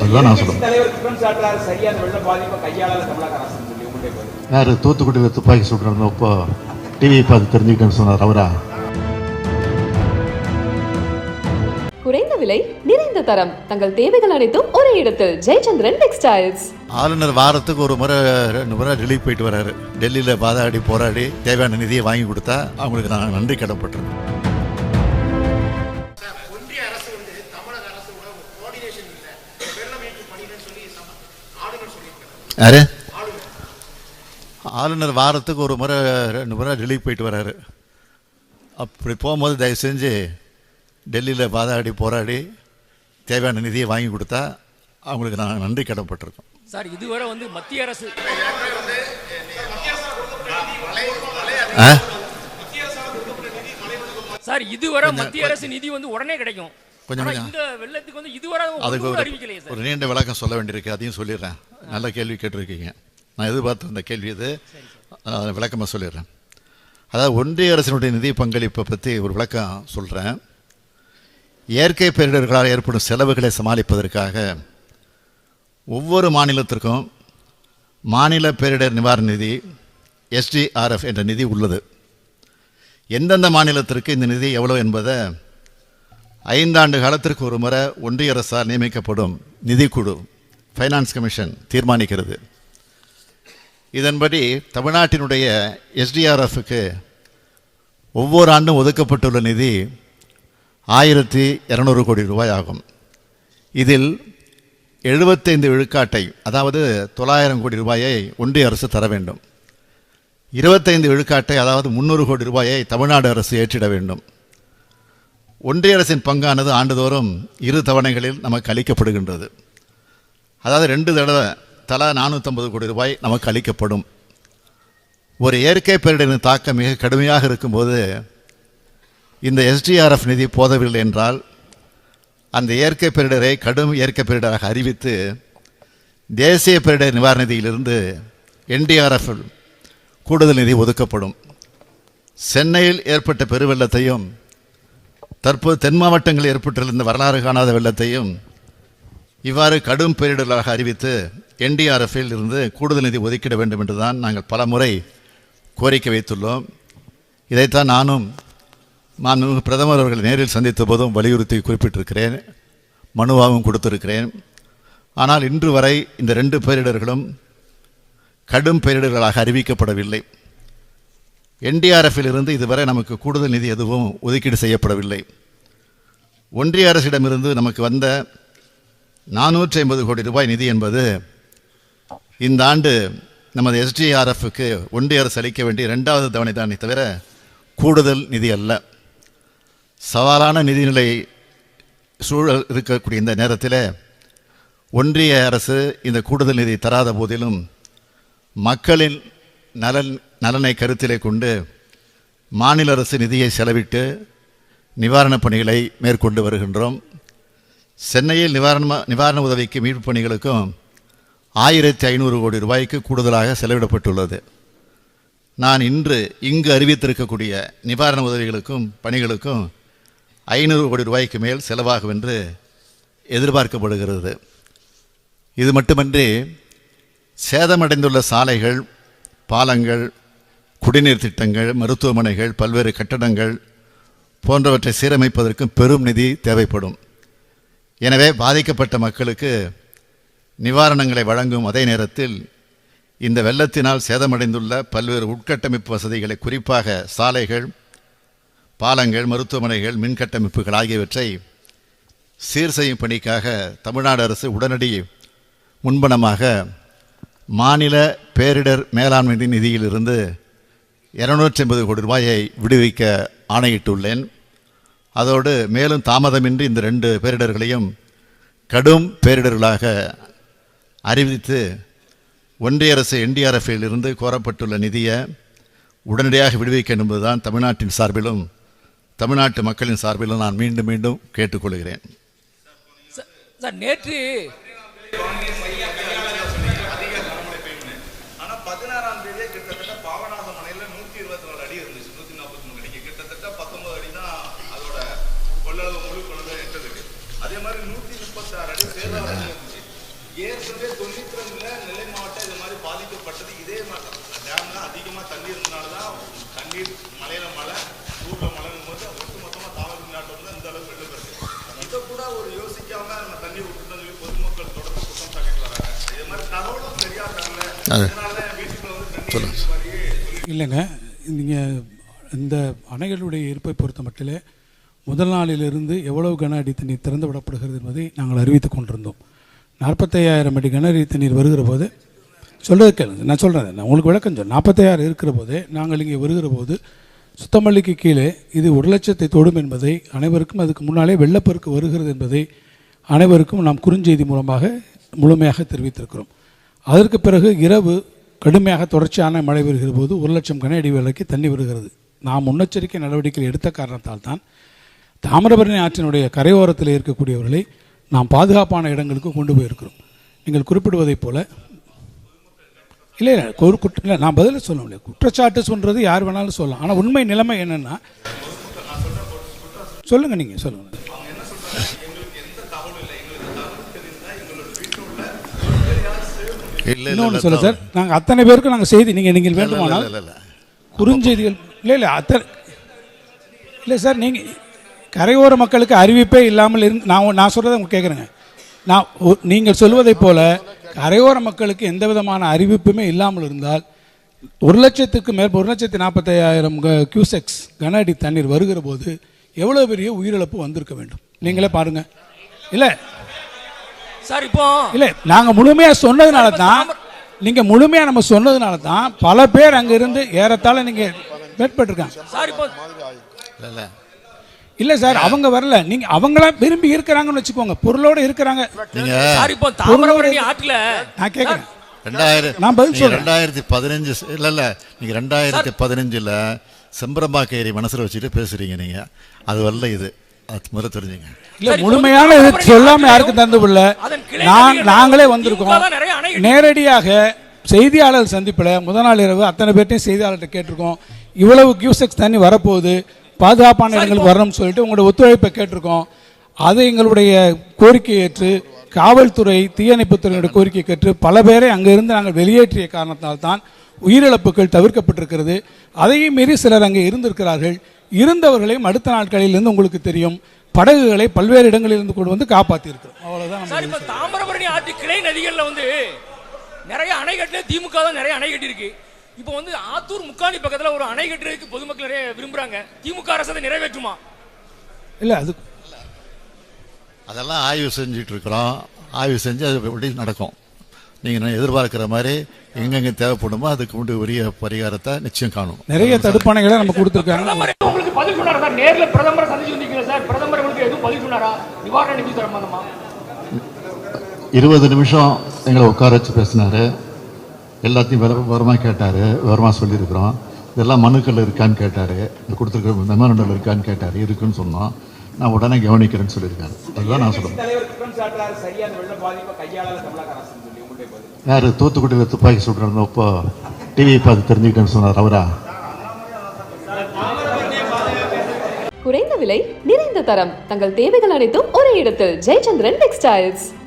அதுதான் நான் சொல்லுவேன் பதில் யார்? தூத்துக்குடியில் துப்பாக்கி சுட்டுறப்போ டிவி பார்த்து தெரிஞ்சுக்கிட்டேன்னு சொன்னார். அவரா? குறைந்த விலை நிறைந்த தரம். தங்கள் தேவைகள் அனைத்தும் ஒரே இடத்தில். ஜெயச்சந்திரன் டெக்ஸ்டைல்ஸ் ஆளுநர் வாரத்துக்கு ஒரு முறை ரெண்டு முறை டெல்லிக்கு போயிட்டு வராரு. டெல்லியில் பாதாடி போராடி தேவையான நிதியை வாங்கி கொடுத்தா அவங்களுக்கு நான் நன்றி கடப்பட்டிருக்கேன் யாரு? ஆளுநர் வாரத்துக்கு ஒரு முறை ரெண்டு முறை டெல்லிக்கு போயிட்டு வராரு. அப்படி போகும்போது தயவு செஞ்சு டெல்லியில் பாதாடி போராடி தேவையான நிதியை வாங்கி கொடுத்தா அவங்களுக்கு நான் நன்றி கடப்பட்டிருக்கேன் சார் இதுவரை வந்து மத்திய அரசு சார் இதுவரை மத்திய அரசு நிதி வந்து உடனே கிடைக்கும். கொஞ்சம் கொஞ்சம். இந்த வெள்ளத்துக்கு வந்து இதுவரை அதுக்கு ஒரு நீண்ட விளக்கம் சொல்ல வேண்டியிருக்கு. அதையும் சொல்லிடுறேன். நல்ல கேள்வி கேட்டிருக்கீங்க. நான் எதிர்பார்த்த அந்த கேள்வி இது. விளக்கமாக சொல்லிடுறேன். அதாவது ஒன்றிய அரசினுடைய நிதி பங்களிப்பை பற்றி ஒரு விளக்கம் சொல்கிறேன் இயற்கை பேரிடர்களால் ஏற்படும் செலவுகளை சமாளிப்பதற்காக ஒவ்வொரு மாநிலத்திற்கும் மாநில பேரிடர் நிவாரண நிதி எஸ்டிஆர்எஃப் என்ற நிதி உள்ளது. எந்தெந்த மாநிலத்திற்கு இந்த நிதி எவ்வளோ என்பதை ஐந்தாண்டு காலத்திற்கு ஒரு முறை ஒன்றிய அரசால் நியமிக்கப்படும் நிதிக்குழு. ஃபைனான்ஸ் கமிஷன் தீர்மானிக்கிறது. இதன்படி தமிழ்நாட்டினுடைய எஸ்டிஆர்எஃப்க்கு ஒவ்வொரு ஆண்டும் ஒதுக்கப்பட்டுள்ள நிதி ஆயிரத்தி இரநூறு கோடி ரூபாய் ஆகும். இதில் எழுபத்தைந்து விழுக்காட்டை அதாவது தொள்ளாயிரம் கோடி ரூபாயை ஒன்றிய அரசு தர வேண்டும். இருபத்தைந்து விழுக்காட்டை அதாவது முந்நூறு கோடி ரூபாயை தமிழ்நாடு அரசு ஏற்றிட வேண்டும். ஒன்றிய அரசின் பங்கானது ஆண்டுதோறும் இரு தவணைகளில் நமக்கு அளிக்கப்படுகின்றது. அதாவது ரெண்டு தடவை தலா நானூற்றம்பது கோடி ரூபாய் நமக்கு அளிக்கப்படும். ஒரு இயற்கை பேரிடரின் தாக்கம் மிக கடுமையாக இருக்கும்போது இந்த எஸ்டிஆர்எஃப் நிதி போதவில்லை என்றால் அந்த இயற்கை பேரிடரை கடும் இயற்கை பேரிடராக அறிவித்து தேசிய பேரிடர் நிவாரண நிதியிலிருந்து என்டிஆர்எஃப் கூடுதல் நிதி ஒதுக்கப்படும். சென்னையில் ஏற்பட்ட பெருவெள்ளத்தையும் தற்போது தென் மாவட்டங்களில் ஏற்பட்டிருந்த வரலாறு காணாத வெள்ளத்தையும் இவ்வாறு கடும் பேரிடர்களாக அறிவித்து என்டிஆர்எஃப்பில் இருந்து கூடுதல் நிதி ஒதுக்கிட வேண்டும் என்று தான் நாங்கள் பல முறை கோரிக்கை வைத்துள்ளோம். இதைத்தான் நானும் மாண்புமிகு பிரதமர் அவர்கள் நேரில் சந்தித்த போதும் வலியுறுத்தி குறிப்பிட்டிருக்கிறேன். மனுவாகவும் கொடுத்திருக்கிறேன். ஆனால் இன்று வரை இந்த ரெண்டு பேரிடர்களும் கடும் பேரிடர்களாக அறிவிக்கப்படவில்லை. என்டிஆர்எஃப்பில் இருந்து இதுவரை நமக்கு கூடுதல் நிதி எதுவும் ஒதுக்கீடு செய்யப்படவில்லை. ஒன்றிய அரசிடமிருந்து நமக்கு வந்த நானூற்றி ஐம்பது கோடி ரூபாய் நிதி என்பது இந்த ஆண்டு நமது எஸ்டிஆர்எஃப்க்கு ஒன்றிய அரசு அளிக்க வேண்டிய இரண்டாவது தவணை தானே தவிர கூடுதல் நிதி அல்ல. சவாலான நிதிநிலை சூழல் இருக்கக்கூடிய இந்த நேரத்தில் ஒன்றிய அரசு இந்த கூடுதல் நிதி தராத போதிலும் மக்களின் நலன் நலனை கருத்திலே கொண்டு மாநில அரசு நிதியை செலவிட்டு நிவாரணப் பணிகளை மேற்கொண்டு வருகின்றோம். சென்னையில் நிவாரண நிவாரண உதவிக்கு மீட்பு பணிகளுக்கும் ஆயிரத்தி ஐநூறு கோடி ரூபாய்க்கு கூடுதலாக செலவிடப்பட்டுள்ளது. நான் இன்று இங்கு அறிவித்திருக்கக்கூடிய நிவாரண உதவிகளுக்கும் பணிகளுக்கும் ஐநூறு கோடி ரூபாய்க்கு மேல் செலவாகும் என்று எதிர்பார்க்கப்படுகிறது. இது மட்டுமன்றி சேதமடைந்துள்ள சாலைகள் பாலங்கள் குடிநீர் திட்டங்கள் மருத்துவமனைகள் பல்வேறு கட்டடங்கள் போன்றவற்றை சீரமைப்பதற்கும் பெரும் நிதி தேவைப்படும். எனவே பாதிக்கப்பட்ட மக்களுக்கு நிவாரணங்களை வழங்கும் அதே நேரத்தில் இந்த வெள்ளத்தினால் சேதமடைந்துள்ள பல்வேறு உட்கட்டமைப்பு வசதிகளை குறிப்பாக சாலைகள் பாலங்கள் மருத்துவமனைகள் மின்கட்டமைப்புகள் ஆகியவற்றை சீர் செய்யும் பணிக்காக தமிழ்நாடு அரசு உடனடி முன்பணமாக மாநில பேரிடர் மேலாண்மை நிதியிலிருந்து இருநூற்றி ஐம்பது கோடி ரூபாயை விடுவிக்க ஆணையிட்டுள்ளேன். அதோடு மேலும் தாமதமின்றி இந்த ரெண்டு பேரிடர்களையும் கடும் பேரிடர்களாக அறிவித்து ஒன்றிய அரசு என்டிஆர்எஃப்பில் இருந்து கோரப்பட்டுள்ள நிதியை உடனடியாக விடுவிக்க என்பதுதான் தமிழ்நாட்டின் சார்பிலும் தமிழ்நாட்டு மக்களின் சார்பிலும் நான் மீண்டும் மீண்டும் கேட்டுக்கொள்கிறேன். நேற்று ஆனா பதினாறாம் தேதியே கிட்டத்தட்ட பாபநாசம் மலையில நூத்தி இருபத்தி நாலு அடி இருந்துச்சு நூத்தி நாற்பத்தி மூணு அடிக்கு கிட்டத்தட்ட பத்தொன்பது அடி தான் அதோட கொள்ளளவு முழு கொள்ளளவு எட்டதுக்கு அதே மாதிரி நூத்தி முப்பத்தி ஆறு அடி சேதாரம் இருந்துச்சு. கோடியில் நெல்லை மாவட்டம் இது மாதிரி பாதிக்கப்பட்டது. இதே மாதிரி டேம்ல அதிகமாக தண்ணி இருந்தனால தான் தண்ணீர் மலையில மழை ஊர்ல மழைங்கும் போது ஒட்டு மொத்தமாக தாமிரநாட்டு வந்து இந்த அளவுக்கு வெள்ளம் இருக்கு இதை கூட ஒரு யோசிக்காம நம்ம தண்ணி விட்டுட்டோம்னு சொல்லி பொதுமக்கள் தொடர்ந்து குற்றம் சாட்டிட்டு வராங்க இது மாதிரி தகவலும் சரியா தரல. அது. இதனால தான் என் வீட்டுக்குள்ள வந்து தண்ணி இல்லைங்க. நீங்கள் இந்த அணைகளுடைய இருப்பை பொறுத்த மட்டிலே முதல் நாளிலிருந்து எவ்வளவு கன அடி தண்ணீர் திறந்து விடப்படுகிறது என்பதை நாங்கள் அறிவித்துக் கொண்டிருந்தோம். நாற்பத்தையாயிரம் அடி கன அடி தண்ணீர் வருகிற போது சொல்கிறது கேளுங்க நான் சொல்கிறேன் நான் உங்களுக்கு விளக்கம் சொல் நாற்பத்தையாயிரம் இருக்கிற போது நாங்கள் இங்கே வருகிற போது சுத்தமல்லிக்கு கீழே இது ஒரு லட்சத்தை தொடும் என்பதை அனைவருக்கும் அதுக்கு முன்னாலே வெள்ளப்பெருக்கு வருகிறது என்பதை அனைவருக்கும் நாம் குறுஞ்செய்தி மூலமாக முழுமையாக தெரிவித்திருக்கிறோம். அதற்கு பிறகு இரவு கடுமையாக தொடர்ச்சியான மழை வருகிற போது ஒரு லட்சம் கன அடி விலைக்கு தண்ணி வருகிறது. நாம் முன்னெச்சரிக்கை நடவடிக்கை எடுத்த காரணத்தால் தான் தாமிரபரணி ஆற்றினுடைய கரையோரத்தில் இருக்கக்கூடியவர்களை நாம் பாதுகாப்பான இடங்களுக்கு கொண்டு போயிருக்கிறோம். நீங்கள் குறிப்பிடுவதைப் போல இல்லை ஒரு குற்ற இல்லை நான் பதில் சொல்ல முடியாது குற்றச்சாட்டு சொல்கிறது யார் வேணாலும் சொல்லலாம். ஆனால் உண்மை நிலைமை என்னென்னா சொல்லுங்கள் நீங்கள் சொல்லுங்கள் இன்னொன்று சொல்ல சார். நாங்கள் அத்தனை பேருக்கும் நாங்கள் செய்தி நீங்கள் நீங்கள் வேண்டுமானால் குறுஞ்செய்திகள் இல்லை இல்லை அத்தனை இல்லை சார் நீங்கள் கரையோர மக்களுக்கு அறிவிப்பே இல்லாமல் இருந்து நான் நான் சொல்கிறத உங்களுக்கு கேட்குறேங்க. நான் நீங்கள் சொல்வதைப் போல கரையோர மக்களுக்கு எந்த விதமான அறிவிப்புமே இல்லாமல் இருந்தால் ஒரு லட்சத்துக்கு மேல் ஒரு லட்சத்தி நாற்பத்தையாயிரம் கியூசெக்ஸ் கன அடி தண்ணீர் வருகிற போது எவ்வளோ பெரிய உயிரிழப்பு வந்திருக்க வேண்டும்? நீங்களே பாருங்கள் இல்லை. சார் இப்போ இல்லை நாங்கள் முழுமையாக சொன்னதுனால தான் நீங்கள் முழுமையாக நம்ம சொன்னதுனால தான் பல பேர் அங்கே இருந்து ஏறத்தாழ நீங்கள் மேற்பட்டிருக்காங்க சார் இப்போ இல்லை இல்லை. இல்லை சார் அவங்க வரல. நீங்கள் அவங்களாம் விரும்பி இருக்கிறாங்கன்னு வச்சுக்கோங்க. பொருளோடு இருக்கிறாங்க. இப்போ தாமிரபரணி ஆற்றுல நான் கேட்குறேன் ரெண்டாயிரம் நான் பதில் நீங்க சொல்றேன். ரெண்டாயிரத்தி பதினஞ்சு இல்லை இல்லை. நீங்கள் ரெண்டாயிரத்தி பதினஞ்சில் செம்பரம்பாக்கேரி மனசில் வச்சுட்டு பேசுகிறீங்க நீங்கள் அது வரல இது. அது முதல்ல தெரிஞ்சுங்க. இல்ல முழுமையான இது சொல்லாம யாருக்கும் தந்து நான் நதிகள் நாங்களே வந்திருக்கோம். நேரடியாக செய்தியாளர் சந்திப்பில் முதல் நாள் இரவு அத்தனை பேர்ட்டையும் செய்தியாளர்கிட்ட கேட்டிருக்கோம். இவ்வளவு கியூசெக்ஸ் தண்ணி வரப்போகுது. பாதுகாப்பான இடங்களுக்கு வரணும்னு சொல்லிட்டு உங்களோட ஒத்துழைப்பை கேட்டிருக்கோம். அதை எங்களுடைய கோரிக்கை ஏற்று காவல்துறை தீயணைப்புத்துறையினுடைய கோரிக்கை கேட்டு பல பேரை அங்கிருந்து நாங்கள் வெளியேற்றிய காரணத்தால் தான் உயிரிழப்புகள் தவிர்க்கப்பட்டிருக்கிறது. அதையும் மீறி சிலர் அங்கே இருந்திருக்கிறார்கள். இருந்தவர்களையும் அடுத்த நாட்களிலிருந்து உங்களுக்கு தெரியும். படகுகளை பல்வேறு இடங்களிலிருந்து கொண்டு வந்து காப்பாற்றியிருக்கிறோம் இப்போ தாமிரபரணி ஆற்று கிளை நதிகள்ல வந்து நிறைய அணை கட்டின திமுக தான் நிறைய அணை கட்டியிருக்கு. இப்போ வந்து ஆத்தூர் முக்காணி பக்கத்துல ஒரு அணை கட்டுறதுக்கு பொதுமக்கள் நிறைய விரும்புறாங்க. திமுக அரசு அதை நிறைவேற்றுமா? இல்லை அது அதெல்லாம் ஆய்வு செஞ்சுட்டு இருக்கிறோம் ஆய்வு செஞ்சு அது எப்படி நடக்கும். நீங்கள் எதிர்பார்க்குற மாதிரி எங்கெங்கே தேவைப்படுமோ அதுக்கு உண்டு உரிய பரிகாரத்தை நிச்சயம் காணும். நிறைய தடுப்பணைகளை நம்ம கொடுத்துருக்காங்க. உங்களுக்கு பதில் சொன்னாரா சார்? நேர்ல பிரதமரை சந்திச்சு வந்தீங்களா சார்? பிரதமர் உங்களுக்கு எதுவும் பதில் சொன்னாரா? நிவாரண நிதி சம்பந்தமா? இருபது நிமிஷம் எங்களை உட்கார வச்சு பேசினாரு. எல்லாத்தையும் விவர- விவரமா கேட்டார். விவரமாக சொல்லியிருக்கிறோம். இதெல்லாம் மனுக்கள் இருக்கான்னு கேட்டார். கொடுத்துருக்க மெமரண்டல் இருக்கான்னு கேட்டார். இருக்குன்னு சொன்னோம். நான் உடனே கவனிக்கிறேன்னு சொல்லியிருக்காரு. அதுதான் நான் சொல்லுவேன் யார்? தூத்துக்குடியில் துப்பாக்கி சுட்டுறப்போ டிவி பார்த்து தெரிஞ்சுக்கிட்டேன்னு சொன்னார். அவரா? குறைந்த விலை நிறைந்த தரம். தங்கள் தேவைகள் அனைத்தும் ஒரே இடத்தில். ஜெயச்சந்திரன் டெக்ஸ்டைல்ஸ்